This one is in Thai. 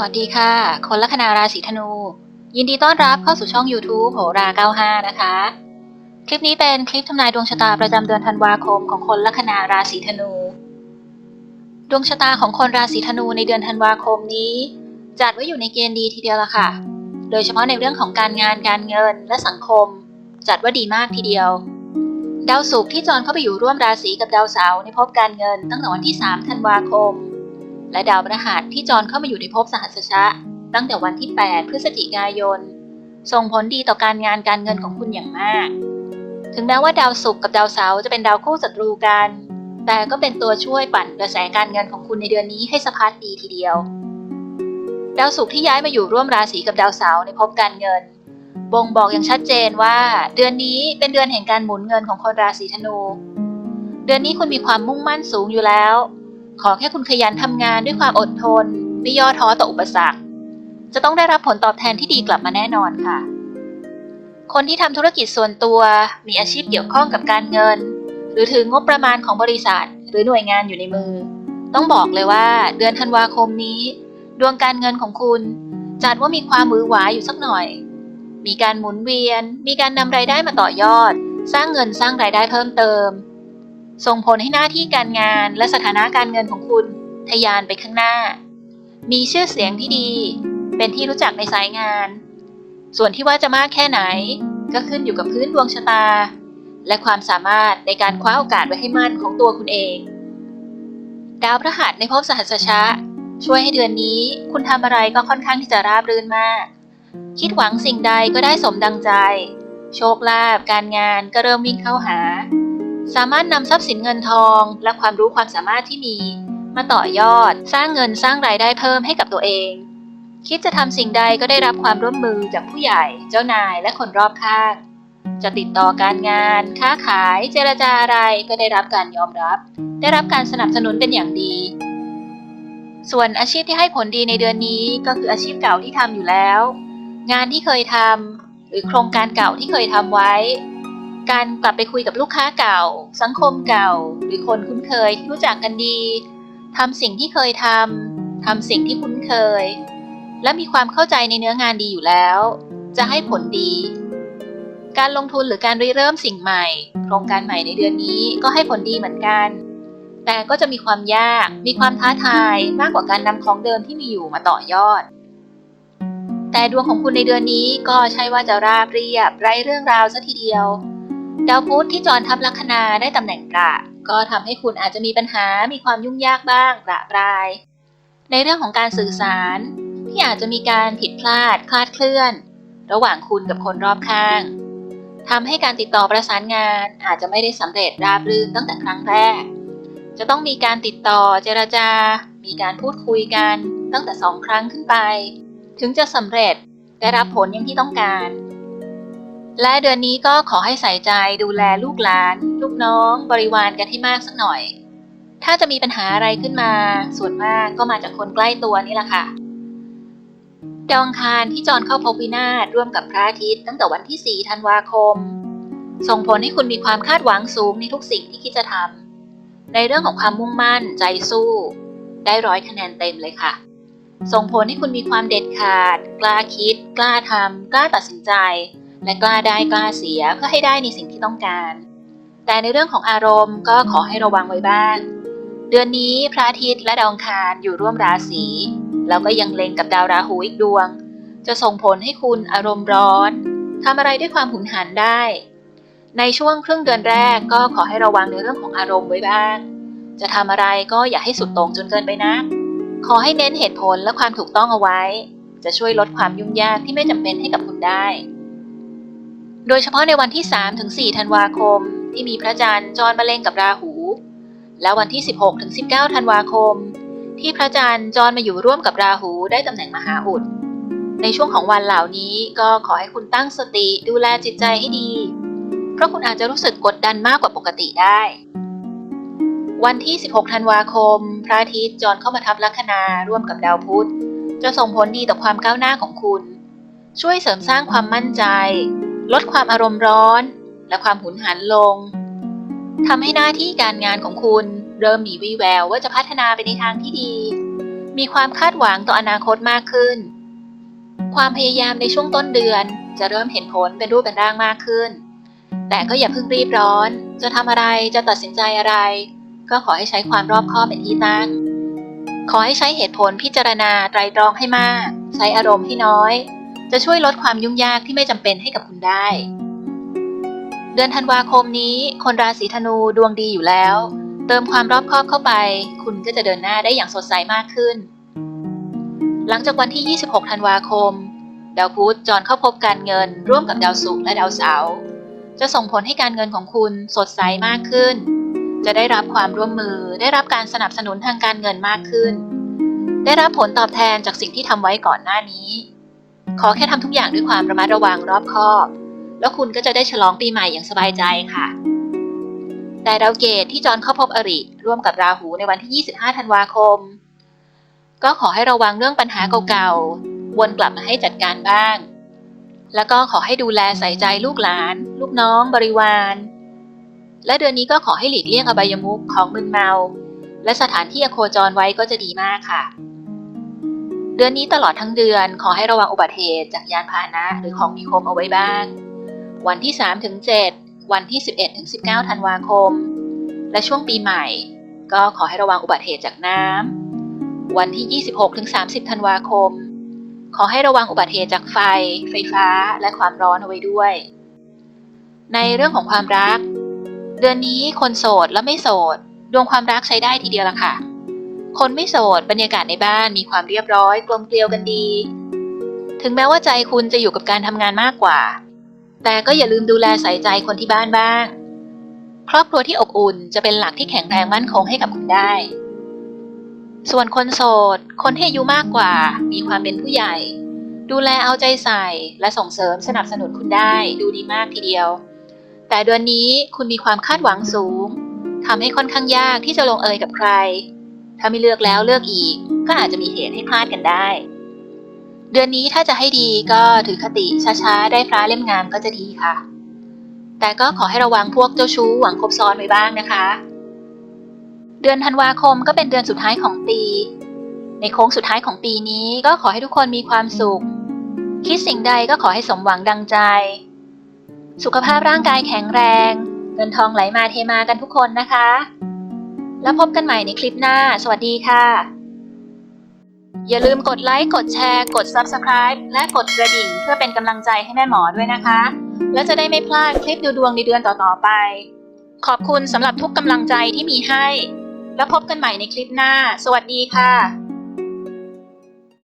สวัสดีค่ะ คนลัคนาราศีธนู ยินดีต้อนรับเข้าสู่ช่อง YouTube โหรา 95 นะคะ คลิปนี้เป็นคลิปทำนายดวงชะตาประจำเดือนธันวาคมของคนลัคนาราศีธนู ดวงชะตาของคนราศีธนูในเดือนธันวาคมนี้ จัดไว้อยู่ในเกณฑ์ดีทีเดียวละค่ะ โดยเฉพาะในเรื่องของการงานการเงินและสังคม จัดว่าดีมากทีเดียว ดาวศุกร์ที่จรเข้าไปอยู่ร่วมราศีกับดาวเสาร์ในภพการเงินตั้งแต่วันที่ 3 ธันวาคม และดาวพฤหัสที่จรเข้ามาอยู่ในภพสหัสชะ ตั้งแต่วันที่ 8 พฤศจิกายน ส่งผลดีต่อการงานการเงินของคุณอย่างมาก ถึงแม้ว่าดาวศุกร์กับดาวเสาร์จะเป็นดาวคู่ศัตรูกัน แต่ก็เป็นตัวช่วยปั่นกระแสการเงินของคุณในเดือนนี้ให้สะพัดดีทีเดียว ดาวศุกร์ที่ย้ายมาอยู่ร่วมราศีกับดาวเสาร์ในภพการเงิน บ่งบอกอย่างชัดเจนว่า เดือนนี้เป็นเดือนแห่งการหมุนเงินของคนราศีธนู เดือนนี้คุณมีความมุ่งมั่นสูงอยู่แล้ว ขอแค่คุณขยันทำงานด้วยความอดทน ไม่ย่อท้อต่ออุปสรรค จะต้องได้รับผลตอบแทนที่ดีกลับมาแน่นอนค่ะ คนที่ทำธุรกิจส่วนตัว มีอาชีพเกี่ยวข้องกับการเงิน หรือถืองบประมาณของบริษัท หรือหน่วยงานอยู่ในมือ ต้องบอกเลยว่าเดือนธันวาคมนี้ ดวงการเงินของคุณ จัดว่ามีความมือหวาอยู่สักหน่อย มีการหมุนเวียน มีการนำรายได้มาต่อยอด สร้างเงินสร้างรายได้เพิ่มเติม ส่งผลให้หน้าที่การงานและสถานะการเงินของคุณทะยานไปข้างหน้า มีชื่อเสียงที่ดี เป็นที่รู้จักในสายงาน ส่วนที่ว่าจะมากแค่ไหน ก็ขึ้นอยู่กับพื้นดวงชะตา และความสามารถในการคว้าโอกาสไว้ให้มั่นของตัวคุณเอง ดาวพระหัสในภพสหัสชะ ช่วยให้เดือนนี้คุณทำอะไรก็ค่อนข้างที่จะราบรื่นมาก คิดหวังสิ่งใดก็ได้สมดังใจ โชคลาภการงานก็เริ่มวิ่งเข้าหา สามารถนำทรัพย์สินเงินทอง และความรู้ความสามารถที่มี มาต่อยอด สร้างเงินสร้างรายได้เพิ่มให้กับตัวเอง คิดจะทำสิ่งใดก็ได้รับความร่วมมือจากผู้ใหญ่ เจ้านายและคนรอบข้าง จะติดต่อการงาน ค้าขาย เจรจาอะไรก็ได้รับการยอมรับ ได้รับการสนับสนุนเป็นอย่างดี ส่วนอาชีพที่ให้ผลดีในเดือนนี้ก็คืออาชีพเก่าที่ทำอยู่แล้ว งานที่เคยทำหรือโครงการเก่าที่เคยทำไว้ การกลับไปคุยกับลูกค้าเก่า สังคมเก่า หรือคนคุ้นเคยที่รู้จักกันดีทำสิ่งที่เคยทำทำสิ่งที่คุ้นเคย และมีความเข้าใจในเนื้องานดีอยู่แล้ว จะให้ผลดี การลงทุนหรือการริเริ่มสิ่งใหม่ โครงการใหม่ในเดือนนี้ก็ให้ผลดีเหมือนกัน แต่ก็จะมีความยาก มีความท้าทายมากกว่าการนำของเดิมที่มีอยู่มาต่อยอด แต่ดวงของคุณในเดือนนี้ก็ใช่ว่าจะราบเรียบไร้เรื่องราวซะทีเดียว ดาวพุธที่จรทับลัคนาได้ตำแหน่งกระก็ทำให้คุณอาจจะมีปัญหา มีความยุ่งยากบ้างประปราย ในเรื่องของการสื่อสาร ที่อาจจะมีการผิดพลาด คลาดเคลื่อน ระหว่างคุณกับคนรอบข้างทำให้การติดต่อประสานงานอาจจะไม่ได้สำเร็จราบรื่นตั้งแต่ครั้งแรก จะต้องมีการติดต่อเจรจา มีการพูดคุยกันตั้งแต่สองครั้งขึ้นไป ถึงจะสำเร็จได้รับผลอย่างที่ต้องการ และเดือนนี้ก็ขอให้ใส่ใจดูแลลูกหลาน ลูกน้อง บริวารกันให้มากสักหน่อย ถ้าจะมีปัญหาอะไรขึ้นมา ส่วนมากก็มาจากคนใกล้ตัวนี่แหละค่ะดาวอังคารที่จรเข้าพบวินาศร่วมกับพระอาทิตย์ตั้งแต่วันที่ 4 ธันวาคม ส่งผลให้คุณมีความคาดหวังสูงในทุกสิ่งที่คิดจะทำในเรื่องของความมุ่งมั่น ใจสู้ ได้ร้อยคะแนนเต็มเลยค่ะ ส่งผลให้คุณมีความเด็ดขาด กล้าคิด กล้าทำกล้าตัดสินใจ และกล้าได้กล้าเสียเพื่อให้ได้ในสิ่งที่ต้องการ แต่ในเรื่องของอารมณ์ก็ขอให้ระวังไว้บ้าง เดือนนี้พระอาทิตย์และดาวองคารอยู่ร่วมราศีแล้วก็ยังเล็งกับดาวราหูอีกดวง จะส่งผลให้คุณอารมณ์ร้อนทำอะไรด้วยความหุนหันได้ ในช่วงครึ่งเดือนแรกก็ขอให้ระวังในเรื่องของอารมณ์ไว้บ้าง จะทำอะไรก็อย่าให้สุดต่งจนเกินไปนะขอให้เน้นเหตุผลและความถูกต้องเอาไว้ จะช่วยลดความยุ่งยากที่ไม่จำเป็นให้กับคุณได้ โดยเฉพาะในวันที่ 3 ถึง 4 ธันวาคม ที่มีพระจันทร์จรมาเล็งกับราหู และวันที่ 16 ถึง 19 ธันวาคม ที่พระจันทร์จรมาอยู่ร่วมกับราหูได้ตำแหน่งมหาอุด ในช่วงของวันเหล่านี้ก็ขอให้คุณตั้งสติดูแลจิตใจให้ดี เพราะคุณอาจจะรู้สึกกดดันมากกว่าปกติได้ วันที่ 16 ธันวาคม พระอาทิตย์จรเข้ามาทับลัคนาร่วมกับดาวพุธจะส่งผลดีต่อความก้าวหน้าของคุณ ช่วยเสริมสร้างความมั่นใจ ลดความอารมณ์ร้อน และความหุนหันลงทำให้หน้าที่การงานของคุณเริ่มมีวี่แววว่าจะพัฒนาไปในทางที่ดี มีความคาดหวังต่ออนาคตมากขึ้น ความพยายามในช่วงต้นเดือนจะเริ่มเห็นผลเป็นรูปเป็นร่างมากขึ้น แต่ก็อย่าเพิ่งรีบร้อน จะทำอะไรจะตัดสินใจอะไร ก็ขอให้ใช้ความรอบคอบเป็นที่ตั้ง ขอให้ใช้เหตุผลพิจารณาไตรตรองให้มาก ใช้อารมณ์ที่น้อย จะช่วยลดความยุ่งยากที่ไม่จำเป็นให้กับคุณได้ เดือนธันวาคมนี้ คนราศีธนูดวงดีอยู่แล้ว เติมความรอบคอบเข้าไป คุณก็จะเดินหน้าได้อย่างสดใสมากขึ้น หลังจากวันที่ 26 ธันวาคม ดาวพุธจรเข้าพบการเงิน ร่วมกับดาวศุกร์และดาวเสาร์จะส่งผลให้การเงินของคุณสดใสมากขึ้น จะได้รับความร่วมมือ ได้รับการสนับสนุนทางการเงินมากขึ้น ได้รับผลตอบแทนจากสิ่งที่ทำไว้ก่อนหน้านี้ ขอแค่ทำทุกอย่างด้วยความระมัดระวังรอบคอบ แล้วคุณก็จะได้ฉลองปีใหม่อย่างสบายใจค่ะแต่ดาวเกตที่จรเข้าพบอริ ร่วมกับราหูในวันที่ 25 ธันวาคม ก็ขอให้ระวังเรื่องปัญหาเก่าๆ วนกลับมาให้จัดการบ้าง แล้วก็ขอให้ดูแลใส่ใจลูกหลาน ลูกน้องบริวาร และเดือนนี้ก็ขอให้หลีกเลี่ยงอบายมุขของมึนเมา และสถานที่อโคจรไว้ก็จะดีมากค่ะ เดือนนี้ตลอดทั้งเดือนขอให้ระวังอุบัติเหตุจากยานพาหนะหรือของมีคมเอาไว้บ้าง วันที่3ถึง7วันที่ 11ถึง19ธันวาคม และช่วงปีใหม่ ก็ขอให้ระวังอุบัติเหตุจากน้ำวันที่ 26ถึง30ธันวาคม ขอให้ระวังอุบัติเหตุจากไฟ ไฟฟ้า และความร้อนเอาไว้ด้วย ในเรื่องของความรัก เดือนนี้คนโสดและไม่โสด ดวงความรักใช้ได้ทีเดียวละค่ะ คนไม่โสดบรรยากาศในบ้านมีความเรียบร้อยกลมเกลียวกันดี ถึงแม้ว่าใจคุณจะอยู่กับการทำงานมากกว่า แต่ก็อย่าลืมดูแลใส่ใจคนที่บ้านบ้าง ครอบครัวที่อบอุ่นจะเป็นหลักที่แข็งแรงมั่นคงให้กับคุณได้ ส่วนคนโสด คนที่อายุมากกว่า มีความเป็นผู้ใหญ่ ดูแลเอาใจใส่และส่งเสริมสนับสนุนคุณได้ดูดีมากทีเดียว แต่เดือนนี้คุณมีความคาดหวังสูงทำให้ค่อนข้างยากที่จะลงเอยกับใคร ถ้าไม่เลือกแล้วเลือกอีก ก็อาจจะมีเหตุให้พลาดกันได้ เดือนนี้ถ้าจะให้ดีก็ถือคติช้าๆ ได้ฟ้าเล่มงามก็จะดีค่ะ แต่ก็ขอให้ระวังพวกเจ้าชู้หวังคบซ้อนไว้บ้างนะคะ เดือนธันวาคมก็เป็นเดือนสุดท้ายของปี ในโค้งสุดท้ายของปีนี้ก็ขอให้ทุกคนมีความสุข คิดสิ่งใดก็ขอให้สมหวังดังใจ สุขภาพร่างกายแข็งแรง เงินทองไหลมาเทมากันทุกคนนะคะ แล้วพบกันใหม่ในคลิปหน้า สวัสดีค่ะ อย่าลืมกดไลค์ กดแชร์ กด Subscribe และกดกระดิ่งเพื่อเป็นกำลังใจให้แม่หมอด้วยนะคะ และจะได้ไม่พลาดคลิปดูดวงในเดือนต่อๆไป ขอบคุณสำหรับทุกกำลังใจที่มีให้ แล้วพบกันใหม่ในคลิปหน้า สวัสดีค่ะ